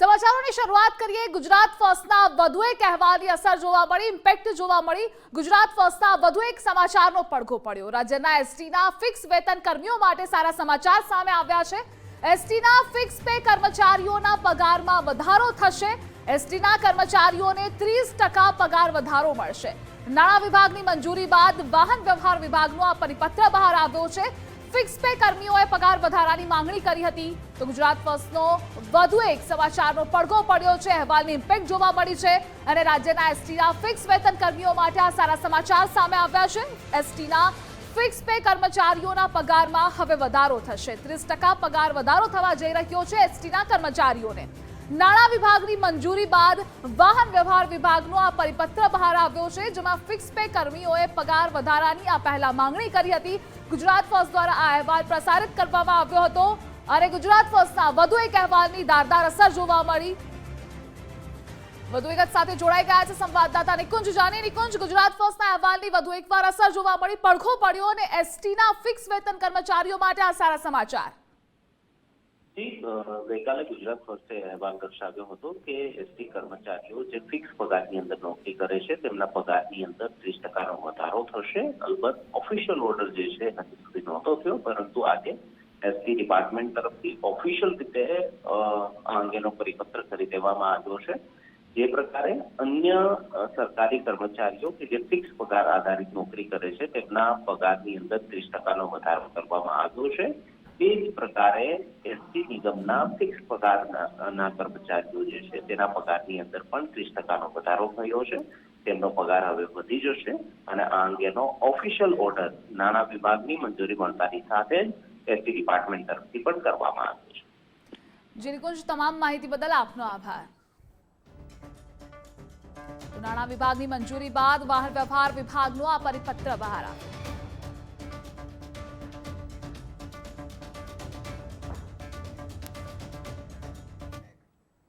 સમાચારોની શરૂઆત કરીએ. ગુજરાત ફર્સ્ટના વધુ એક અહેવાલની અસર જોવા મળી ઇમ્પેક્ટ જોવા મળી. ગુજરાત ફર્સ્ટના વધુ એક સમાચારનો પડઘો પડ્યો. રાજ્યના એસટીના ફિક્સ વેતન કર્મીઓ માટે સારા સમાચાર સામે આવ્યા છે. એસટીના ફિક્સ પે કર્મચારીઓના પગારમાં વધારો થશે. એસટીના કર્મચારીઓને ત્રીસ ટકા પગાર વધારો મળશે. નાણાં વિભાગની મંજૂરી બાદ વાહન વ્યવહાર વિભાગનો આ પરિપત્ર બહાર આવ્યો છે. ફિક્સ પે કર્મીઓએ પગાર વધારાની માંગણી કરી હતી. તો ગુજરાત ફર્સ્ટનો વધુ એક સમાચારનો પડઘો પડ્યો છે. અહેવાલની ઇમ્પેક્ટ જોવા મળી છે અને રાજ્યના એસટીના ફિક્સ વેતન કર્મીઓ માટે આ સારા સમાચાર સામે આવ્યા છે. એસટીના ફિક્સ પે કર્મચારીઓના પગારમાં હવે વધારો થશે. ત્રીસ પગાર વધારો થવા જઈ રહ્યો છે એસટીના કર્મચારીઓને. નાણાં વિભાગની મંજૂરી બાદ વાહન વ્યવહાર વિભાગનો આ પરિપત્ર બહાર આવ્યો છે, જેમાં ફિક્સ પે કર્મીઓએ પગાર વધારાની આ પહેલા માંગણી કરી હતી. ગુજરાત ફર્સ્ટ દ્વારા આ અહેવાલ પ્રસારિત કરવામાં આવ્યો હતો. અને ગુજરાત ફર્સ્ટના વધુ એક અહેવાલની દારદાર અસર જોવા મળી. વધુ એક સાથે જોડાઈ ગયા છે સંવાદદાતા નિકુંજ જાની. નિકુંજ, ગુજરાત ફર્સ્ટના અહેવાલની વધુ એકવાર અસર જોવા મળી. પડખો પડ્યો અને એસટીના ફિક્સ વેતન કર્મચારીઓ માટે આ સારા સમાચાર. જી ગઈકાલે ગુજરાત ફર્સ્ટે અહેવાલ દર્શાવ્યો હતો કે એસટી કર્મચારીઓ જે ફિક્સ પગારની અંદર નોકરી કરે છે, તેમના પગારની અંદર ત્રીસ ટકાનો વધારો થશે. અલબત્ત ઓફિશિયલ ઓર્ડર જે છે, હજી સુધી નહોતો થયો, પરંતુ આજે એસટી ડિપાર્ટમેન્ટ તરફથી ઓફિશિયલ રીતે આ અંગેનો પરિપત્ર કરી દેવામાં આવ્યો છે. જે પ્રકારે અન્ય સરકારી કર્મચારીઓ કે જે ફિક્સ પગાર આધારિત નોકરી કરે છે, તેમના પગારની અંદર ત્રીસ ટકાનો વધારો કરવામાં આવ્યો છે. તે જ પ્રકારે એસટી નિગમના ફિક્સ પગારના કર્મચારીઓ જે છે, તેના પગારની અંદર પણ ત્રીસ ટકાનો વધારો થયો છે. તેમનો પગાર હવે વધી જશે અને આ અંગેનો ઓફિશિયલ ઓર્ડર નાણાં વિભાગની મંજૂરી મળતાની સાથે જ એસટી ડિપાર્ટમેન્ટ તરફથી પણ કરવામાં આવ્યો છે. જીનકુંજ નિકુંજ, તમામ માહિતી બદલ આપનો આભાર. નાણાં વિભાગની મંજૂરી બાદ વાહન વ્યવહાર વિભાગનો આ પરિપત્ર બહાર આવ્યો.